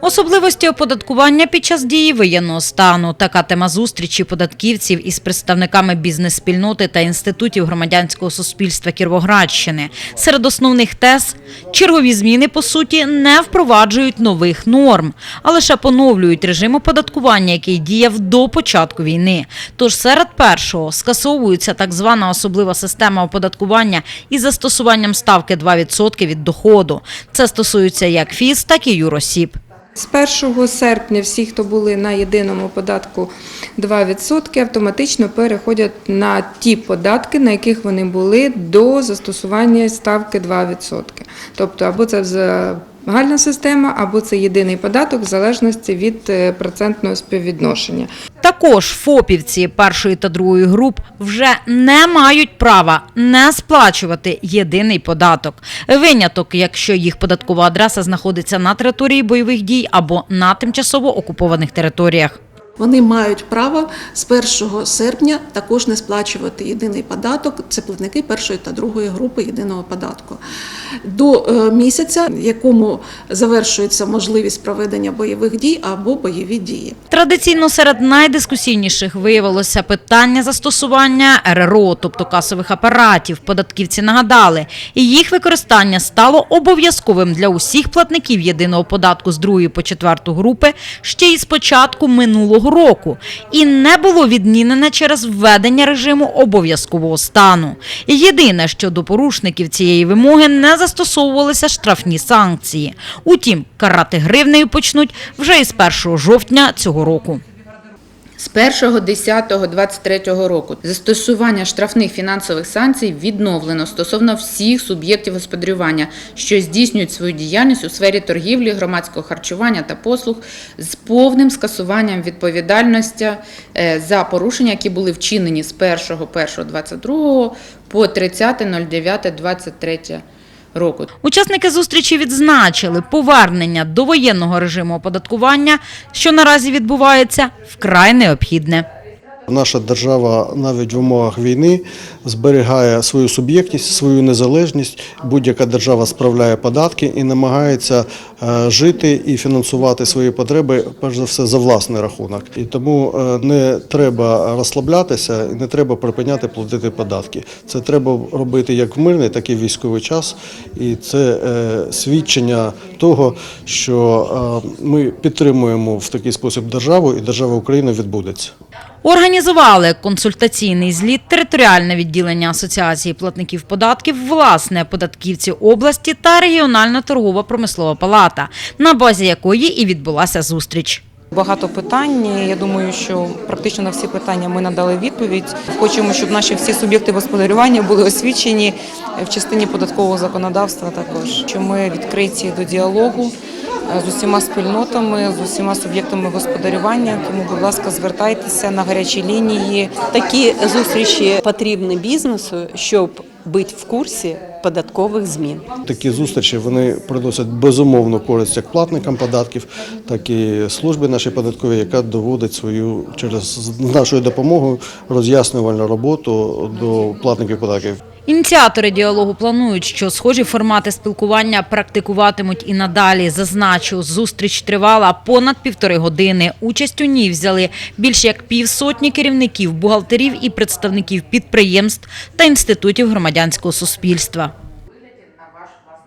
Особливості оподаткування під час дії воєнного стану. Така тема зустрічі податківців із представниками бізнес-спільноти та інститутів громадянського суспільства Кіровоградщини. Серед основних тез – чергові зміни, по суті, не впроваджують нових норм, а лише поновлюють режим оподаткування, який діяв до початку війни. Тож серед першого скасовується так звана особлива система оподаткування із застосуванням ставки 2% від доходу. Це стосується як ФІС, так і юросіб. З 1 серпня всі, хто були на єдиному податку 2%, автоматично переходять на ті податки, на яких вони були до застосування ставки 2%. Тобто або це загальна система, або це єдиний податок в залежності від е, процентного співвідношення. Також ФОПівці першої та другої груп вже не мають права не сплачувати єдиний податок. Виняток, якщо їх податкова адреса знаходиться на території бойових дій або на тимчасово окупованих територіях. Вони мають право з 1 серпня також не сплачувати єдиний податок. Це платники першої та другої групи єдиного податку. До е, місяця, якому завершується можливість проведення бойових дій або бойові дії. Традиційно серед найдискусійніших виявилося питання застосування РРО, тобто касових апаратів. Податківці нагадали, і їх використання стало обов'язковим для усіх платників єдиного податку з другої по четверту групи ще із початку минулого року, і не було відмінене через введення режиму обов'язкового стану. Єдине, що до порушників цієї вимоги не застосовувалися штрафні санкції. Утім, карати гривнею почнуть вже із 1 жовтня цього року. З 1.10.23 року. Застосування штрафних фінансових санкцій відновлено стосовно всіх суб'єктів господарювання, що здійснюють свою діяльність у сфері торгівлі, громадського харчування та послуг з повним скасуванням відповідальності е, за порушення, які були вчинені з 1.1.22 по 30.09.23 року. Учасники зустрічі відзначили повернення до воєнного режиму оподаткування, що наразі відбувається, вкрай необхідне. Наша держава навіть в умовах війни зберігає свою суб'єктність, свою незалежність. Будь-яка держава справляє податки і намагається е, жити і фінансувати свої потреби, перш за все, за власний рахунок. І тому е, не треба розслаблятися не треба припиняти платити податки. Це треба робити як в мирний, так і в військовий час. І це е, свідчення того, що ми підтримуємо в такий спосіб державу, і держава Україна відбудеться. Організували консультаційний зліт територіальне відділення Асоціації платників податків, власне, податківці області та регіональна торгова промислова палата, на базі якої і відбулася зустріч. Багато питань. Я думаю, що практично на всі питання ми надали відповідь. Хочемо, щоб наші всі суб'єкти господарювання були освічені в частині податкового законодавства. Також що ми відкриті до діалогу з усіма спільнотами, з усіма суб'єктами господарювання. Тому, будь ласка, звертайтеся на гарячі лінії. Такі зустрічі потрібні бізнесу, щоб бути в курсі податкових змін. Такі зустрічі вони приносять безумовну користь як платникам податків, так і службі нашій податковій, яка доводить свою через з нашою допомогою роз'яснювальну роботу до платників податків. Ініціатори діалогу планують, що схожі формати спілкування практикуватимуть і надалі. Зазначу, зустріч тривала понад півтори години. Участь у ній взяли більше як півсотні керівників, бухгалтерів і представників підприємств та інститутів громадянського суспільства.